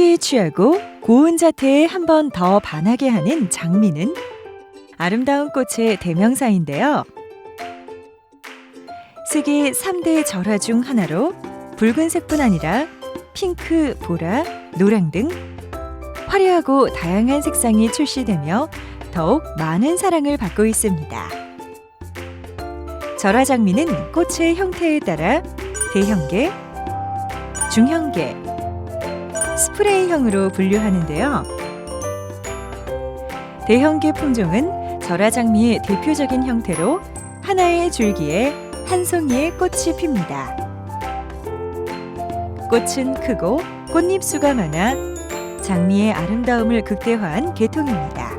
향기에 취하고 고운 자태에 한 번 더 반하게 하는 장미는 아름다운 꽃의 대명사인데요. 세계 3대 절화 중 하나로 붉은색뿐 아니라 핑크, 보라, 노랑 등 화려하고 다양한 색상이 출시되며 더욱 많은 사랑을 받고 있습니다. 절화 장미는 꽃의 형태에 따라 대형계, 중형계, 스프레이형으로 분류하는데요. 대형계 품종은 절화 장미의 대표적인 형태로 하나의 줄기에 한 송이의 꽃이 핍니다. 꽃은 크고 꽃잎수가 많아 장미의 아름다움을 극대화한 계통입니다.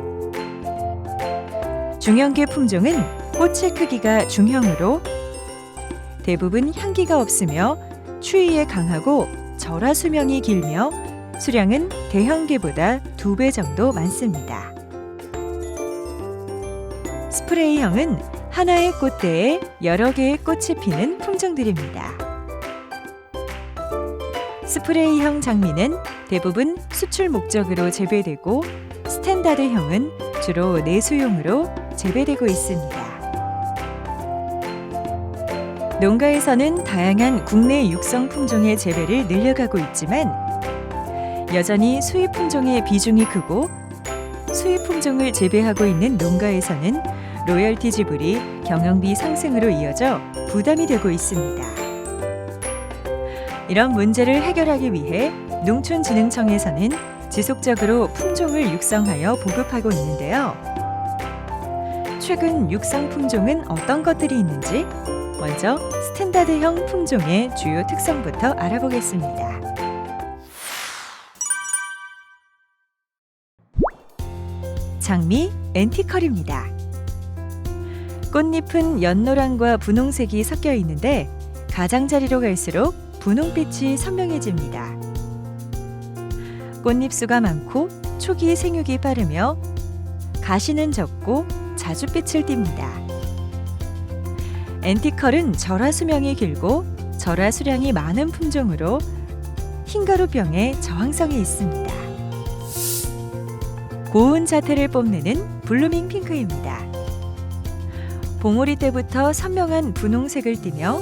중형계 품종은 꽃의 크기가 중형으로 대부분 향기가 없으며 추위에 강하고 절화 수명이 길며 수량은 대형계보다 두 배 정도 많습니다. 스프레이형은 하나의 꽃대에 여러 개의 꽃이 피는 품종들입니다. 스프레이형 장미는 대부분 수출 목적으로 재배되고 스탠다드형은 주로 내수용으로 재배되고 있습니다. 농가에서는 다양한 국내 육성 품종의 재배를 늘려가고 있지만 여전히 수입 품종의 비중이 크고 수입 품종을 재배하고 있는 농가에서는 로열티 지불이 경영비 상승으로 이어져 부담이 되고 있습니다. 이런 문제를 해결하기 위해 농촌진흥청에서는 지속적으로 품종을 육성하여 보급하고 있는데요. 최근 육성 품종은 어떤 것들이 있는지 먼저 스탠다드형 품종의 주요 특성부터 알아보겠습니다. 장미 앤티컬입니다. 꽃잎은 연노랑과 분홍색이 섞여 있는데 가장자리로 갈수록 분홍빛이 선명해집니다. 꽃잎수가 많고 초기 생육이 빠르며 가시는 적고 자주 빛을 띱니다. 앤티컬은 절화 수명이 길고 절화 수량이 많은 품종으로 흰가루병에 저항성이 있습니다. 고운 자태를 뽐내는 블루밍 핑크입니다. 봉오리 때부터 선명한 분홍색을 띠며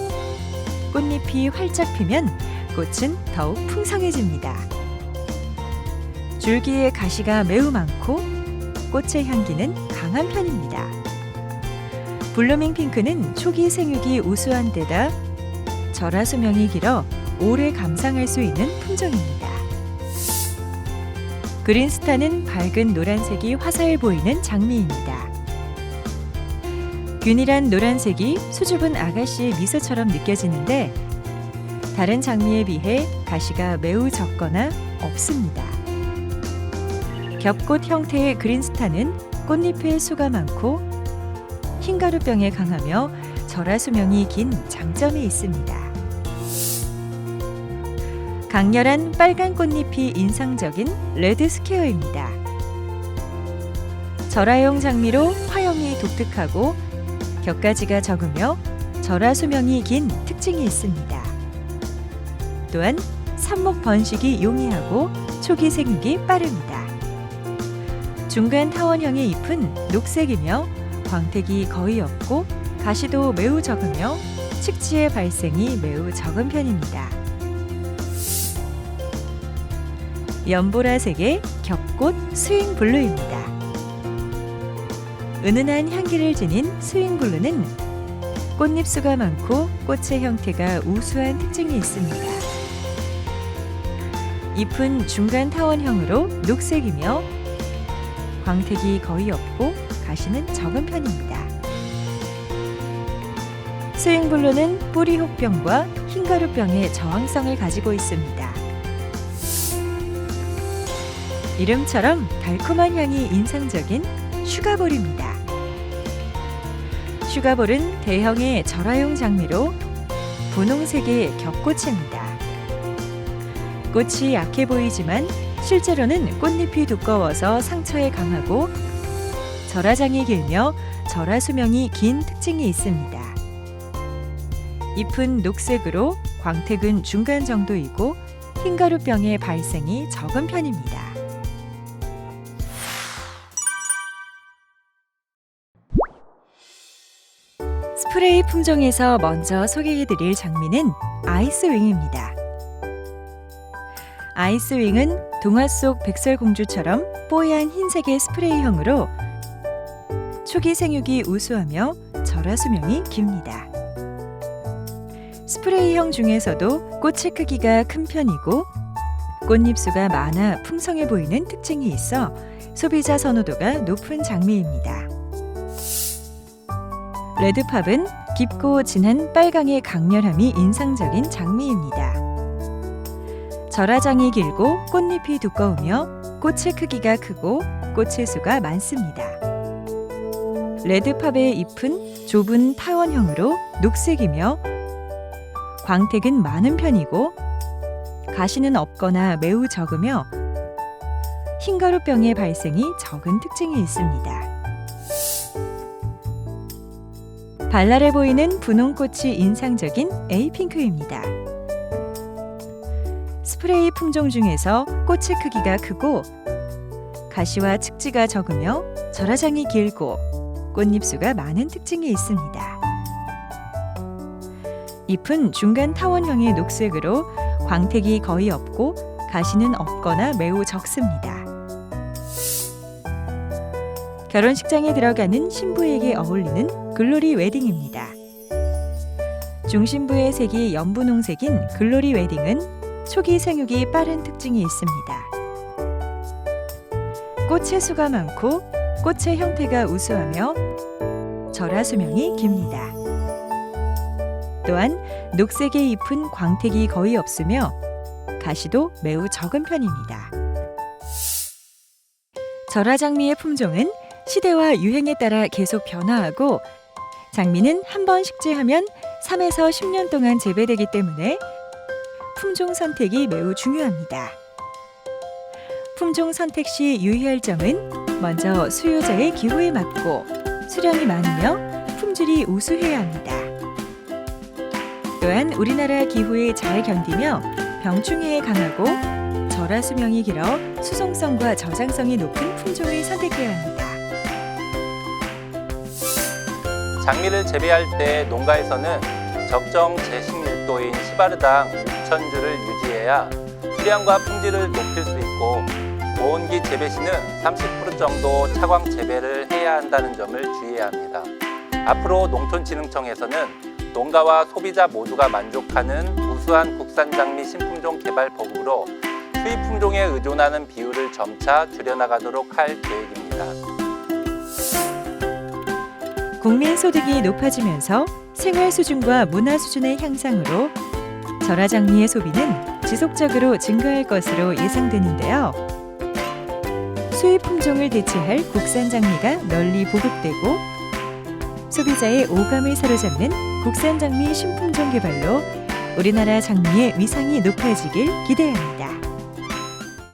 꽃잎이 활짝 피면 꽃은 더욱 풍성해집니다. 줄기의 가시가 매우 많고 꽃의 향기는 강한 편입니다. 블루밍 핑크는 초기 생육이 우수한 데다 절화 수명이 길어 오래 감상할 수 있는 품종입니다. 그린스타는 밝은 노란색이 화사해 보이는 장미입니다. 균일한 노란색이 수줍은 아가씨의 미소처럼 느껴지는데 다른 장미에 비해 가시가 매우 적거나 없습니다. 겹꽃 형태의 그린스타는 꽃잎에 수가 많고 흰가루병에 강하며 절화 수명이 긴 장점이 있습니다. 강렬한 빨간 꽃잎이 인상적인 레드 스퀘어입니다. 절화용 장미로 화형이 독특하고 격가지가 적으며 절화 수명이 긴 특징이 있습니다. 또한 삽목 번식이 용이하고 초기 생육이 빠릅니다. 중간 타원형의 잎은 녹색이며 광택이 거의 없고 가시도 매우 적으며 칙지의 발생이 매우 적은 편입니다. 연보라색의 겹꽃 스윙블루입니다. 은은한 향기를 지닌 스윙블루는 꽃잎수가 많고 꽃의 형태가 우수한 특징이 있습니다. 잎은 중간 타원형으로 녹색이며 광택이 거의 없고 가시는 적은 편입니다. 스윙블루는 뿌리 혹병과 흰가루병의 저항성을 가지고 있습니다. 이름처럼 달콤한 향이 인상적인 슈가볼입니다. 슈가볼은 대형의 절화용 장미로 분홍색의 겹꽃입니다. 꽃이 약해 보이지만 실제로는 꽃잎이 두꺼워서 상처에 강하고 절화장이 길며 절화 수명이 긴 특징이 있습니다. 잎은 녹색으로 광택은 중간 정도이고 흰가루병의 발생이 적은 편입니다. 품종에서 먼저 소개해드릴 장미는 아이스윙입니다. 아이스윙은 동화 속 백설공주처럼 뽀얀 흰색의 스프레이형으로 초기 생육이 우수하며 절화 수명이 깁니다. 스프레이형 중에서도 꽃의 크기가 큰 편이고 꽃잎수가 많아 풍성해 보이는 특징이 있어 소비자 선호도가 높은 장미입니다. 레드팝은 깊고 진한 빨강의 강렬함이 인상적인 장미입니다. 절화장이 길고 꽃잎이 두꺼우며 꽃의 크기가 크고 꽃의 수가 많습니다. 레드팝의 잎은 좁은 타원형으로 녹색이며 광택은 많은 편이고 가시는 없거나 매우 적으며 흰가루병의 발생이 적은 특징이 있습니다. 발랄해 보이는 분홍꽃이 인상적인 에이핑크입니다. 스프레이 품종 중에서 꽃의 크기가 크고 가시와 측지가 적으며 절화장이 길고 꽃잎수가 많은 특징이 있습니다. 잎은 중간 타원형의 녹색으로 광택이 거의 없고 가시는 없거나 매우 적습니다. 결혼식장에 들어가는 신부에게 어울리는 글로리 웨딩입니다. 중심부의 색이 연분홍색인 글로리 웨딩은 초기 생육이 빠른 특징이 있습니다. 꽃의 수가 많고 꽃의 형태가 우수하며 절화 수명이 깁니다. 또한 녹색의 잎은 광택이 거의 없으며 가시도 매우 적은 편입니다. 절화장미의 품종은 시대와 유행에 따라 계속 변화하고 장미는 한 번 식재하면 3에서 10년 동안 재배되기 때문에 품종 선택이 매우 중요합니다. 품종 선택 시 유의할 점은 먼저 수요자의 기호에 맞고 수량이 많으며 품질이 우수해야 합니다. 또한 우리나라 기후에 잘 견디며 병충해에 강하고 절화 수명이 길어 수송성과 저장성이 높은 품종을 선택해야 합니다. 장미를 재배할 때 농가에서는 적정 제식 밀도인 시바르당 6,000주를 유지해야 수량과 품질을 높일 수 있고 모온기 재배 시는 30% 정도 차광 재배를 해야 한다는 점을 주의해야 합니다. 앞으로 농촌진흥청에서는 농가와 소비자 모두가 만족하는 우수한 국산 장미 신품종 개발 법으로 수입 품종에 의존하는 비율을 점차 줄여나가도록 할 계획입니다. 국민 소득이 높아지면서 생활 수준과 문화 수준의 향상으로 절화 장미의 소비는 지속적으로 증가할 것으로 예상되는데요. 수입 품종을 대체할 국산 장미가 널리 보급되고 소비자의 오감을 사로잡는 국산 장미 신품종 개발로 우리나라 장미의 위상이 높아지길 기대합니다.